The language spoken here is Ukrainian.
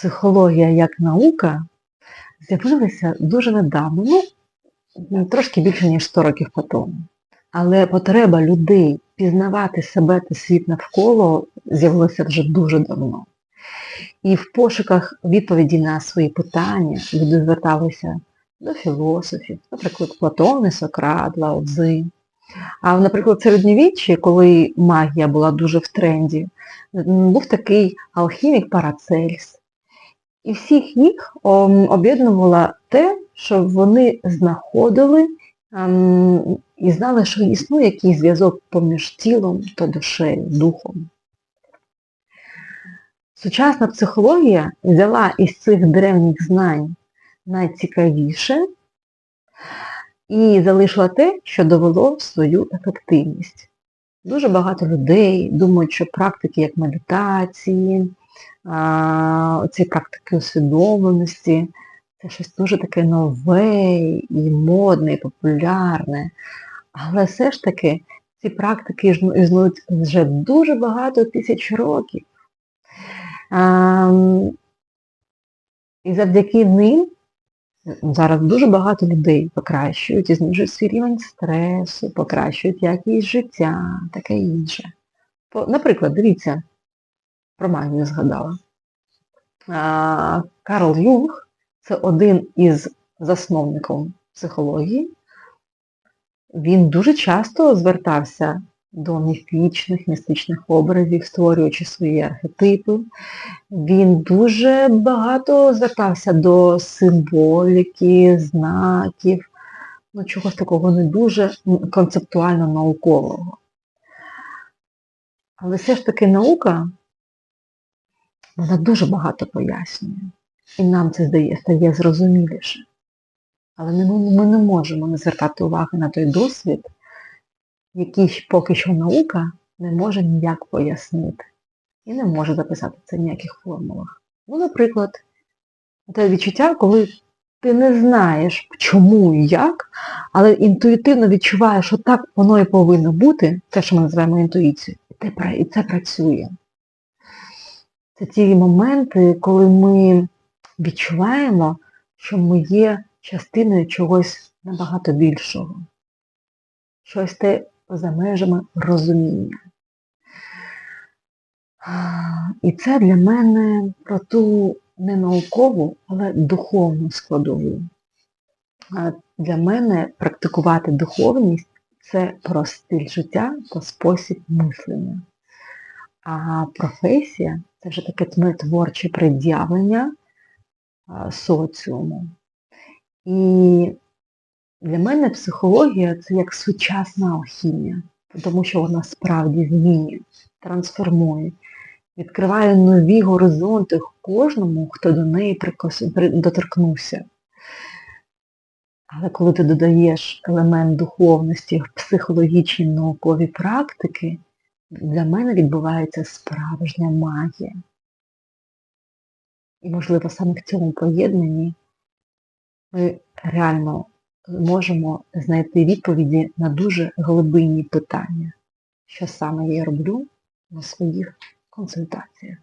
психологія як наука з'явилася дуже недавно, ну, трошки більше, ніж 100 років по тому. Але потреба людей пізнавати себе та світ навколо з'явилася вже дуже давно. І в пошуках відповіді на свої питання люди зверталися до філософів, наприклад, Платон, і Сократ, Лао Цзи. А, наприклад, в середньовіччі, коли магія була дуже в тренді, був такий алхімік Парацельс. І всіх їх об'єднувало те, що вони знаходили ем, і знали, що існує якийсь зв'язок поміж тілом та душею, духом. Сучасна психологія взяла із цих древніх знань найцікавіше і залишила те, що довело свою ефективність. Дуже багато людей думають, що практики як медитації, а, ці практики усвідомленості, це щось дуже таке нове і модне, і популярне. Але все ж таки ці практики існують вже дуже багато тисяч років. А, і завдяки ним зараз дуже багато людей покращують і знижують свій рівень стресу, покращують якість життя, таке інше. Наприклад, дивіться, про магію згадала. Карл Юнг це один із засновників психології. Він дуже часто звертався до міфічних, містичних образів, створюючи свої архетипи. Він дуже багато звертався до символіки, знаків, ну чогось такого не дуже концептуально наукового. Але все ж таки наука, вона дуже багато пояснює. І нам це здає, стає зрозуміліше. Але ми, ми не можемо не звертати уваги на той досвід, який поки що наука не може ніяк пояснити. І не може записати це в ніяких формулах. Ну, наприклад, те відчуття, коли ти не знаєш, чому і як, але інтуїтивно відчуваєш, що так воно і повинно бути, те, що ми називаємо інтуїцією, і це працює. Це ті моменти, коли ми відчуваємо, що ми є частиною чогось набагато більшого. Щось те за межами розуміння. І це для мене про ту не наукову, але духовну складову. Для мене практикувати духовність це про стиль життя та спосіб мислення. А професія це вже таке творче пред'явлення соціуму. І для мене психологія це як сучасна алхімія, тому що вона справді змінює, трансформує, відкриває нові горизонти кожному, хто до неї прикос- доторкнувся. Але коли ти додаєш елемент духовності в психологічні наукові практики, для мене відбувається справжня магія. І, можливо, саме в цьому поєднанні ми реально можемо знайти відповіді на дуже глибинні питання, що саме я роблю на своїх консультаціях.